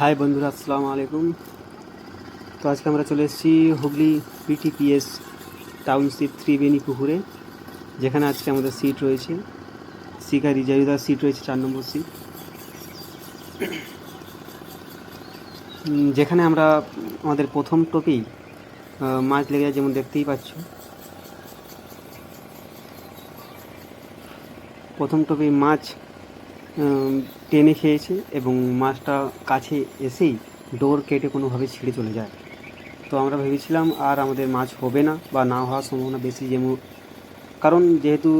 High বন্ধুরা, আসসালামু আলাইকুম। তো আজকে আমরা চলে এসেছি হুগলি পিটিপিএস টাউনশিপ ত্রিবেণী পুকুরে যেখানে আজকে আমাদের সিট রয়েছে। শিকারি রিজার্ভিদার সিট রয়েছে, চার নম্বর সিট যেখানে আমরা আমাদের প্রথম টোপেই মাছ লেগে যায় যেমন দেখতেই পাচ্ছ। প্রথম টোপেই মাছ টেনে খেয়েছে এবং মাছটা কাছে এসেই ডোর কেটে কোনোভাবে ছিঁড়ে চলে যায়। তো আমরা ভেবেছিলাম, আর আমাদের মাছ হবে না বা না হওয়ার সম্ভাবনা বেশি যেমন কারণ যেহেতু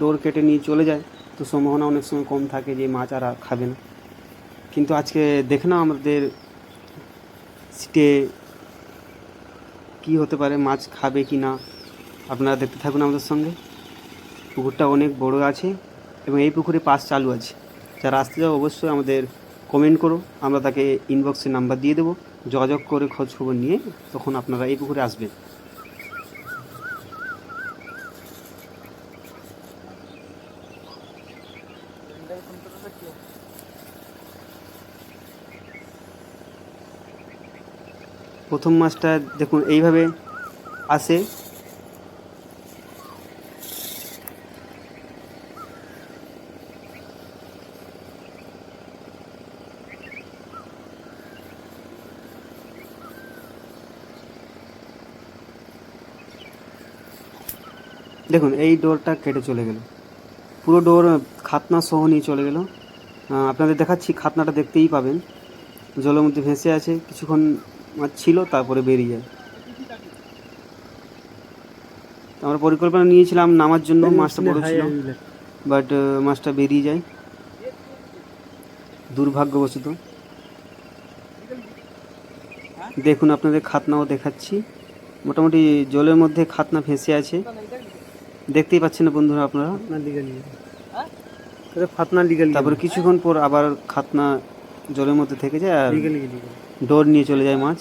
ডোর কেটে নিয়ে চলে যায়, তো সম্ভাবনা অনেক সময় কম থাকে যে মাছ আর খাবে না। কিন্তু আজকে দেখে না আমাদের সিটে কী হতে পারে, মাছ খাবে কি না। আপনারা দেখতে থাকুন আমাদের সঙ্গে। পুকুরটা অনেক বড় আছে এবং এই পুকুরে পাস চালু আছে। যারা আসতে যাও অবশ্যই আমাদের কমেন্ট করো। আমরা তাকে ইনবক্সে নাম্বার দিয়ে দেবো। যোগাযোগ করে খোঁজ খবর নিয়ে তখন আপনারা এই পুকুরে আসবেন। প্রথম মাছটা দেখুন, এইভাবে আসে। দেখুন এই ডোরটা কেটে চলে গেল। পুরো ডোর খাতনা সহ নিয়ে চলে গেল। আপনাদের দেখাচ্ছি খাতনাটা দেখতেই পাবেন। জলের মধ্যে ভেসে আছে কিছুক্ষণ মাছ ছিল তারপরে বেরিয়ে যায়। আমরা পরিকল্পনা নিয়েছিলাম নামার জন্য মাছটা বড় ছিল বাট মাছটা বেরিয়ে যায়। দুর্ভাগ্যবশত। দেখুন আপনাদের খাতনাও দেখাচ্ছি। মোটামুটি জলের মধ্যে খাতনা ভেসে আছে। দেখতেই পাচ্ছেন না বন্ধুরা আপনারা? ফাতনা লিগাল তারপরে কিছুক্ষণ পর আবার খাতনা জলের মধ্যে থেকে যায় আর ডোর নিয়ে চলে যায় মাছ।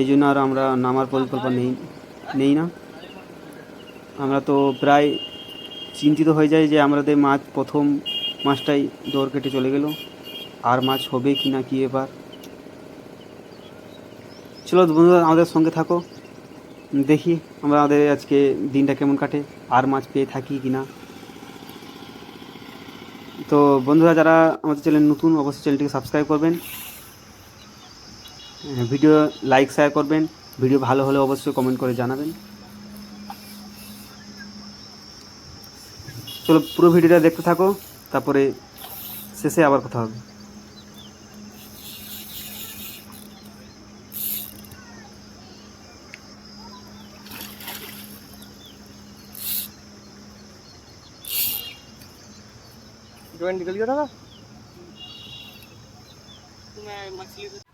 এই জন্য আর আমরা নামার পরিকল্পনা নেই নেই না। আমরা তো প্রায় চিন্তিত হয়ে যাই যে আমাদের মাছ প্রথম মাছটাই ডোর কেটে চলে গেল। আর মাছ হবে কি না কি এবার? চলো বন্ধুরা আমাদের সঙ্গে থাকো। দেখি আমরা আমাদের আজকে দিনটা কেমন কাটে, আর মাছ পেয়ে থাকি কি না তো বন্ধুরা, যারা আমাদের চ্যানেল নতুন, অবশ্যই চ্যানেলটিকে সাবস্ক্রাইব করবেন। ভিডিও লাইক শেয়ার করবেন। ভিডিও ভালো হলে অবশ্যই কমেন্ট করে জানাবেন। চলো পুরো ভিডিওটা দেখতে থাকো, তারপরে শেষে আবার কথা হবে। निकल गया था ना নেট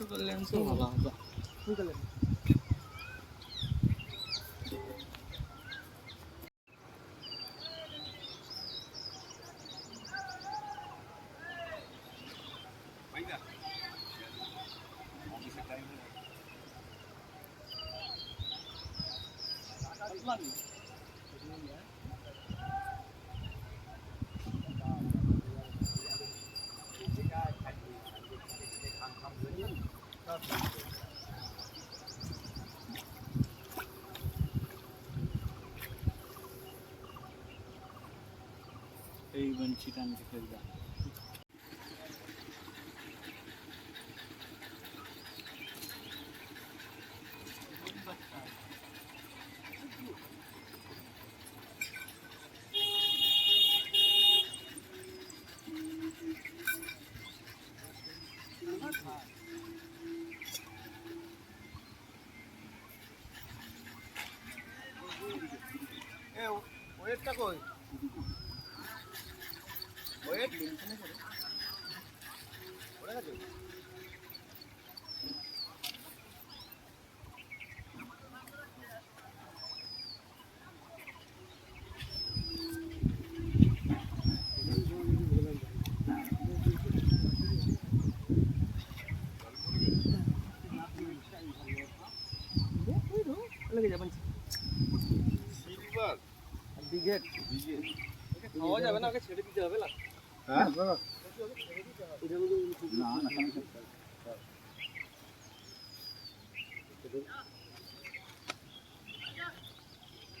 করলে ভালো হতো এই বঞ্চিটা আনতে ফেলবা ওয়েটটা কই? লেগে যাবেন বিঘেট খাওয়া যাবে না ওকে ছেড়ে দিতে হবে না হ্যাঁ? না